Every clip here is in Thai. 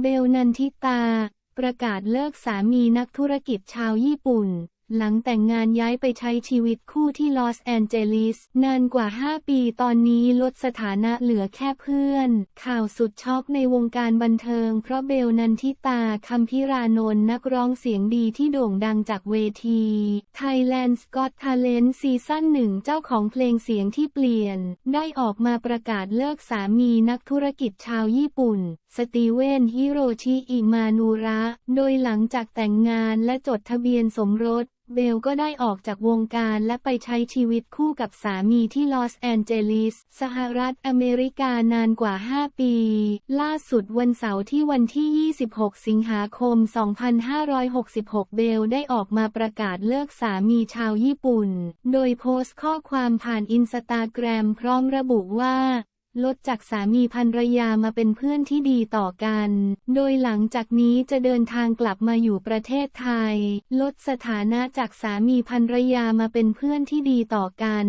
เบลนันทิตา ประกาศเลิกสามีนักธุรกิจชาวญี่ปุ่น หลังแต่งงานย้ายไปใช้ชีวิตคู่ที่ลอสแอนเจลิส นานกว่า 5 ปีตอนนี้ลดสถานะเหลือแค่เพื่อน ข่าวสุดช็อกในวงการบันเทิง เพราะเบลนันทิตาคำพิรานนท์นักร้องเสียงดีที่โด่งดังจากเวที Thailand Got Talent ซีซั่นหนึ่งเจ้าของเพลงเสียงที่เปลี่ยน ได้ออกมาประกาศเลิกสามีนักธุรกิจชาวญี่ปุ่น สตีเวนฮิโรชิอิมานูระ โดยหลังจากแต่งงานและจดทะเบียนสมรส เบลก็ได้ออกจากวงการและไปใช้ชีวิตคู่กับสามีที่ลอสแอนเจลิส สหรัฐอเมริกานานกว่า 5 ปี ล่าสุดวันเสาร์ที่วันที่ 26 สิงหาคม 2566 เบลได้ออกมาประกาศเลิกสามีชาวญี่ปุ่น โดยโพสต์ข้อความผ่านอินสตาแกรมพร้อมระบุว่า ลดจากสามีภรรยามาเป็นเพื่อนที่ดีต่อกัน โดยหลังจากนี้จะเดินทางกลับมาอยู่ประเทศไทย ลดสถานะจากสามีภรรยามาเป็นเพื่อนที่ดีต่อกัน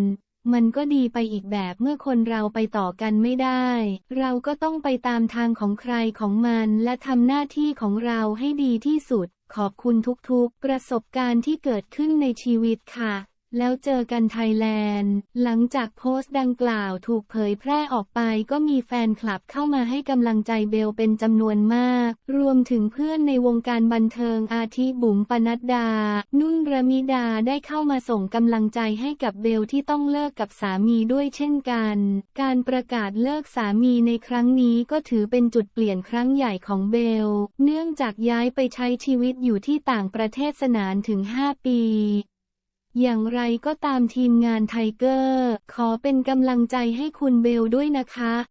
มันก็ดีไปอีกแบบเมื่อคนเราไปต่อกันไม่ได้ เราก็ต้องไปตามทางของใครของมันและทำหน้าที่ของเราให้ดีที่สุด ขอบคุณทุกๆ ประสบการณ์ที่เกิดขึ้นในชีวิตค่ะ แล้วเจอกันไทยแลนด์ หลังจากโพสต์ดังกล่าวถูกเผยแพร่ออกไปก็มีแฟนคลับเข้ามาให้กำลังใจเบลเป็นจำนวนมาก รวมถึงเพื่อนในวงการบันเทิงอาทิบุ๋มปนัดดา นุ่นระมิดาได้เข้ามาส่งกำลังใจให้กับเบลที่ต้องเลิกกับสามีด้วยเช่นกัน การประกาศเลิกสามีในครั้งนี้ก็ถือเป็นจุดเปลี่ยนครั้งใหญ่ของเบล เนื่องจากย้ายไปใช้ชีวิตอยู่ที่ต่างประเทศสนานถึง 5 ปี อย่างไรก็ตามทีมงานไทเกอร์ ขอเป็นกำลังใจให้คุณเบลด้วยนะคะ